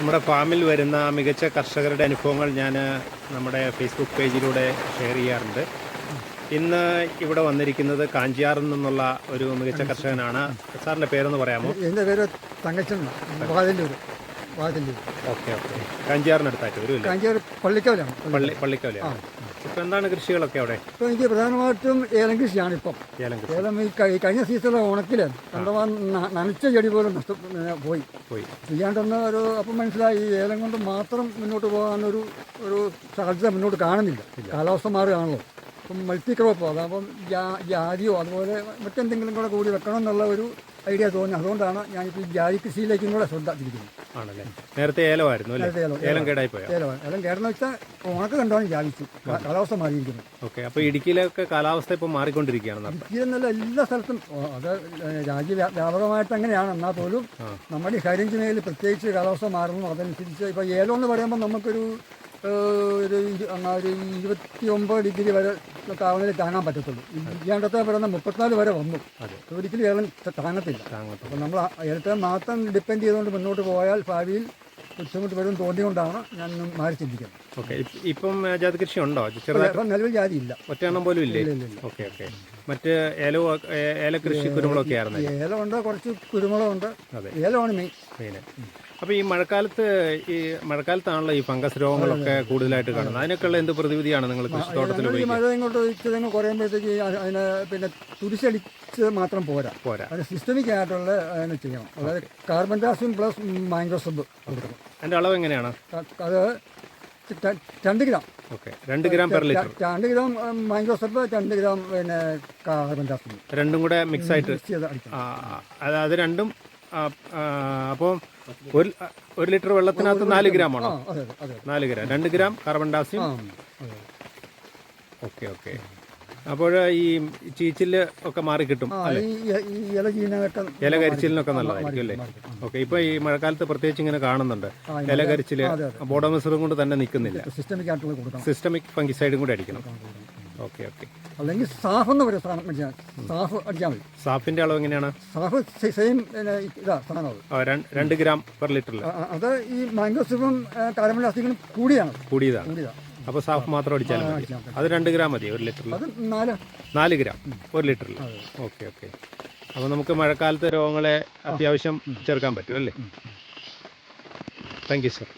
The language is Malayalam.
നമ്മുടെ ഫാമിൽ വരുന്ന മികച്ച കർഷകരുടെ അനുഭവങ്ങൾ ഞാൻ നമ്മുടെ ഫേസ്ബുക്ക് പേജിലൂടെ ഷെയർ ചെയ്യാറുണ്ട്. ഇന്ന് ഇവിടെ വന്നിരിക്കുന്നത് കാഞ്ചിയാറിൽ നിന്നുള്ള ഒരു മികച്ച കർഷകനാണ്. സാറിന്റെ പേരൊന്ന് പറയാമോ? എന്റെ പേര് തങ്കച്ചൻ ഓക്കെ ഓക്കെ. കാഞ്ചിയാറിനടുത്തായിട്ട് വരും കാഞ്ചിയാർ പള്ളിക്കവലാണ് പള്ളി പള്ളിക്കോലയാണ്. ഇപ്പം എന്താണ് കൃഷികളൊക്കെ അവിടെ? ഇപ്പം എനിക്ക് പ്രധാനമായിട്ടും ഏലം കൃഷിയാണ് ഇപ്പം. ഏലം കൃഷി. ഏലം ഈ കഴിഞ്ഞ സീസണിലെ ഉണക്കിൽ കണ്ടവാ നനച്ച ചെടി പോലും നഷ്ട പോയി. പോയി. ചെയ്യാണ്ടെന്ന് ഒരു അപ്പം മനസ്സിലായി ഈ ഏലം കൊണ്ട് മാത്രം മുന്നോട്ട് പോകാനൊരു ഒരു സാധ്യത മുന്നോട്ട് കാണുന്നില്ല. കാലാവസ്ഥ മാറുകയാണല്ലോ. അപ്പം മൾട്ടി ക്രോപ്പ് അതാകുമ്പം ജാതിയോ അതുപോലെ മറ്റെന്തെങ്കിലും കൂടെ കൂടി വെക്കണം എന്നുള്ള ഒരു ഐഡിയ തോന്നി. അതുകൊണ്ടാണ് ഞാനിപ്പോൾ ഈ ജാതി കൃഷിയിലേക്കും കൂടെ ശ്രദ്ധ തിരിക്കുന്നത് ആണല്ലേ? നേരത്തെ ഏലമായിരുന്നു നേരത്തെ ഏലം. ഏലം കേടായി പോയോ ഏലം. ഏലം കേടെന്ന് വെച്ചാൽ ഉണക്ക് കണ്ടാണ് ജാതിച്ചു കാലാവസ്ഥ മാറിയിരിക്കുന്നത് ഓക്കെ അപ്പോൾ ഇടുക്കിയിലൊക്കെ കാലാവസ്ഥ ഇപ്പോൾ മാറിക്കൊണ്ടിരിക്കുകയാണ് ഇടുക്കിയെന്നല്ല എല്ലാ സ്ഥലത്തും. അത് രാജ്യ വ്യാ- വ്യാപകമായിട്ട് അങ്ങനെയാണ്. എന്നാൽ പോലും. നമ്മുടെ ഈ ഹൈറേഞ്ച് മേഖലയിൽ പ്രത്യേകിച്ച് കാലാവസ്ഥ മാറുന്നു. അതനുസരിച്ച് ഇപ്പോൾ ഏലം എന്ന് പറയുമ്പോൾ നമുക്കൊരു ഒരു ഇരുപത്തി ഒമ്പത് ഡിഗ്രി വരെ താപനില താങ്ങാൻ പറ്റത്തുള്ളൂ. ഇല്ലാണ്ടത്തെ പറയുന്ന മുപ്പത്തിനാല് വരെ വന്നു. അതെ. ഒരിക്കലും ത- താങ്ങത്തില്ല. അപ്പം അപ്പോൾ നമ്മൾ ആ ഏലത്തെ മാത്രം ഡിപ്പെൻഡ് ചെയ്തുകൊണ്ട് മുന്നോട്ട് പോയാൽ ഭാവിയിൽ ബുദ്ധിമുട്ട് വരും തോന്നിയുകൊണ്ടാണ് ഞാൻ മാറി ചിന്തിക്കുന്നത്. ഓക്കെ. ഇപ്പം ജാതി കൃഷി ഉണ്ടോ? ചെറുതായിട്ട്? നിലവിൽ ജാതി ഇല്ല. ഒറ്റ ഒറ്റയെണ്ണം പോലും ഇല്ല. Okay okay. മറ്റ് ഏല ഏല കൃഷി കുരുമുളകൊക്കെ ആയിരുന്നു ഏലമുണ്ട് കുറച്ച് കുരുമുളകുണ്ട്. ഏലമാണ് മെയിൻ മെയിൻ അപ്പോൾ ഈ മഴക്കാലത്ത് ഈ മഴക്കാലത്താണല്ലോ ഈ ഫംഗസ് രോഗങ്ങളൊക്കെ കൂടുതലായിട്ട് കാണുന്നത്. അതിനൊക്കെയുള്ള എന്ത് പ്രതിവിധിയാണ് നിങ്ങൾ കൃഷിത്തോട്ടത്തിൽ മഴ ഇങ്ങോട്ട് ഇച്ചിരി കുറയുമ്പോഴത്തേക്ക് അതിന് പിന്നെ തുരിശടിച്ച് മാത്രം പോരാ. പോരാ. അത് സിസ്റ്റമിക് ആയിട്ടുള്ള അതിനെ ചെയ്യണം. അതായത് കാർബൺ ഡയോക്സൈഡ് പ്ലസ് കൊടുക്കണം. അതിന്റെ അളവ് എങ്ങനെയാണ്? അത് രണ്ട് ഗ്രാം. ഓക്കെ. രണ്ട് ഗ്രാം പെർ ലിറ്റർ. രണ്ട് ഗ്രാം മാംഗോ സർബ് രണ്ട് ഗ്രാം പിന്നെ കാർബൺ ഡയോക്സൈഡ് രണ്ടും കൂടെ മിക്സ് ആയിട്ട് മിക്സ് ചെയ്ത് അത് അത് രണ്ടും അപ്പോൾ ഒരു ഒരു ലിറ്റർ വെള്ളത്തിനകത്ത് നാല് ഗ്രാം ആണോ നാല് ഗ്രാം. രണ്ട് ഗ്രാം കാർബൺ അതെ ഓക്കെ ഓക്കെ. അപ്പോൾ ഈ ചീച്ചിൽ ഒക്കെ മാറി കിട്ടും ഇല ചീനൊക്കെ ഇല കരിച്ചിലിനൊക്കെ നല്ലതായിരിക്കും അല്ലേ? ഓക്കെ ഇപ്പൊ ഈ മഴക്കാലത്ത് പ്രത്യേകിച്ച് ഇങ്ങനെ കാണുന്നുണ്ട്. ഇല കരിച്ചിൽ ബോഡോമിസറും കൊണ്ട് തന്നെ നിൽക്കുന്നില്ല. സിസ്റ്റമിക് ആയിട്ടുള്ള കൊടുക്കണം. സിസ്റ്റമിക് ഫംഗിസൈഡും കൂടി അടിക്കണം. Okay okay. അല്ലെങ്കിൽ സാഫ് എന്ന് പറയും സാധനം മേടിച്ചാൽ സാഫ് അടിച്ചാൽ മതി. സാഫിന്റെ അളവ് എങ്ങനെയാണ്? സാഫ് സെയിം ഇതാ സാധനം രണ്ട്- ഗ്രാം പെർ ലിറ്ററിൽ അത് ഈ മാംഗോ കാർബൺ ഡയോക്സൈഡും കൂടിയാണ്. കൂടിയതാണ്. കൂടിയതാ അപ്പോൾ സാഫ് മാത്രം അടിച്ചാലും മതി. അത് രണ്ട് ഗ്രാം മതി ഒരു ലിറ്ററിൽ നാല്. ഗ്രാം ഒരു ലിറ്ററിൽ ഓക്കെ ഓക്കെ. അപ്പോൾ നമുക്ക് മഴക്കാലത്തെ രോഗങ്ങളെ അത്യാവശ്യം ചേർക്കാൻ പറ്റും അല്ലേ? Thank you sir